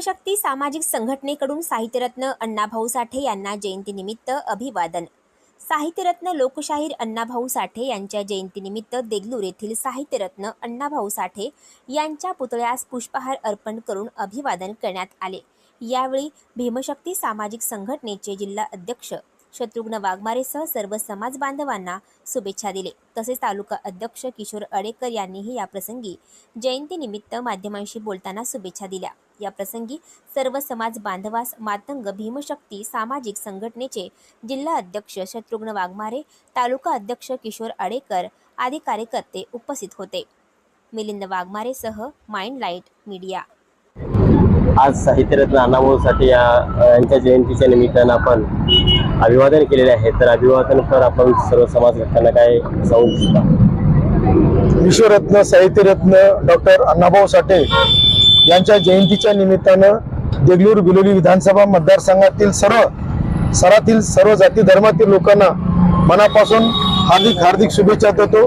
सामाजिक संघटनेकडून साहित्यरत्न अण्णाभाऊ साठे यांना जयंतीनिमित्त अभिवादन. साहित्यरत्न लोकशाहीर अण्णाभाऊ साठे यांच्या जयंतीनिमित्त देगलूर येथील साहित्यरत्न अण्णाभाऊ साठे यांच्या पुतळ्यास पुष्पहार अर्पण करून अभिवादन करण्यात आले. यावेळी भीमशक्ती सामाजिक संघटनेचे जिल्हा अध्यक्ष शत्रुघ्न वाघमारेसह सर्व समाज बांधवांना शुभेच्छा दिले. तसेच तालुका अध्यक्ष किशोर अडेकर यांनीही याप्रसंगी जयंतीनिमित्त माध्यमांशी बोलताना शुभेच्छा दिल्या. याप्रसंगी सर्व समाज बांधवास मातंग भीमशक्ती सामाजिक संघटनेचे जिल्हा अध्यक्ष शत्रुघ्न वाघमारे तालुका अध्यक्ष किशोर अडेकर आदी कार्यकर्ते उपस्थित होते. मिलिंद वाघमारेसह माइंड लाइट मीडिया. आज साहित्यरत्न अण्णाभाऊ साठे या यांच्या जयंतीच्या निमित्तानं आपण अभिवादन केलेले आहे तर अभिवादन पर आपण सर्व समाज घटकांना काय सांगू इच्छिता? विश्वरत्न साहित्यरत्न डॉक्टर अण्णाभाऊ साठे यांच्या जयंतीच्या निमित्तानं देगलूर बिलोली विधानसभा मतदारसंघातील सर्व सरातील सर्व जाती धर्मातील लोकांना मनापासून हार्दिक हार्दिक शुभेच्छा देतो.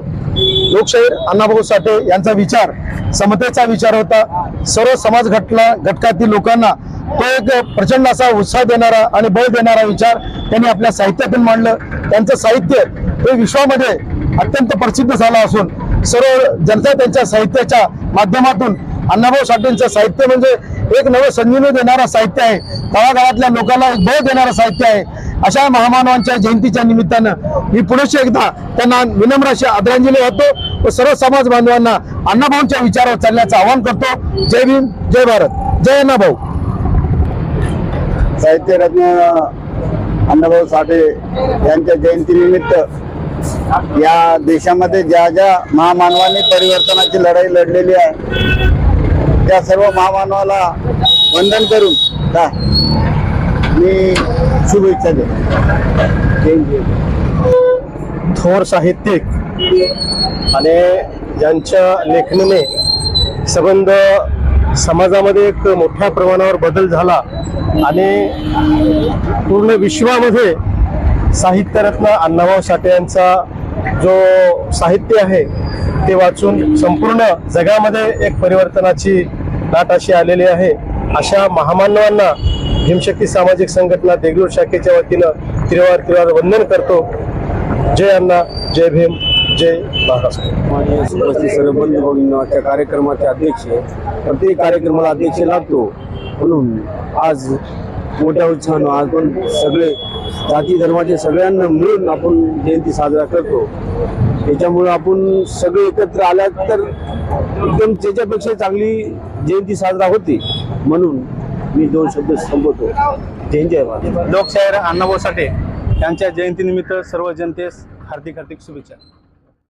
लोकशाहीर अण्णाभाऊ साठे यांचा विचार समतेचा विचार होता. सर्व समाज घटला घटकातील लोकांना तो एक प्रचंड असा उत्साह देणारा आणि बळ देणारा विचार त्यांनी आपल्या साहित्यातून मांडलं. त्यांचं साहित्य हे विश्वामध्ये अत्यंत प्रसिद्ध झालं असून सर्व जनता त्यांच्या साहित्याच्या माध्यमातून अण्णाभाऊ साठेंचं साहित्य म्हणजे एक नवं संजीवनी देणारं साहित्य आहे. तळागाळातल्या लोकांना एक बळ देणारं साहित्य आहे. अशा महामानवांच्या जयंतीच्या निमित्तानं मी पुनश्च एकदा त्यांना विनम्र अशी आदरांजली वाहतो व सर्व समाज बांधवांना अण्णाभाऊंच्या विचारावर चालण्याचं आवाहन करतो. जय भीम जय भारत. जय अण्णाभाऊ. साहित्यरत्न अण्णाभाऊ साठे यांच्या जयंतीनिमित्त या देशामध्ये ज्या ज्या महामानवांनी परिवर्तनाची लढाई लढलेली आहे त्या सर्व महामानवाला वंदन करून का मी शुभेच्छा देतो. थोर साहित्यिक आणि ज्यांच्या लेखणीने संबंध समाजामध्ये एक मोठ्या प्रमाणावर बदल झाला आणि पूर्ण विश्वामध्ये साहित्यरत्न अण्णाभाऊ साठे यांचा जो साहित्य आहे ते वाचून संपूर्ण जगामध्ये एक परिवर्तनाची लाट अशी आलेली आहे. अशा महामानवांना भीमशक्ती सामाजिक संघटना देगलूर शाखेच्या वतीनं तिरवार तिरवार वंदन करतो. जय अण्णा जय भीम जय महाराष्ट्र. सर्व बंधू कार्यक्रमाचे अध्यक्ष प्रत्येक कार्यक्रमाला अध्यक्ष लागतो. म्हणून आज मोठ्या उत्साहानं आपण सगळे जाती धर्माचे सगळ्यांना मिळून आपण जयंती साजरा करतो. त्याच्यामुळे आपण सगळे एकत्र आल्या तर एकदम त्याच्यापेक्षा चांगली जयंती साजरा होते म्हणून मी दोन शब्द संपवतो. जय जय लोकशाहीर अण्णाभाऊ साठे यांच्या जयंतीनिमित्त सर्व जनतेस हार्दिक हार्दिक शुभेच्छा.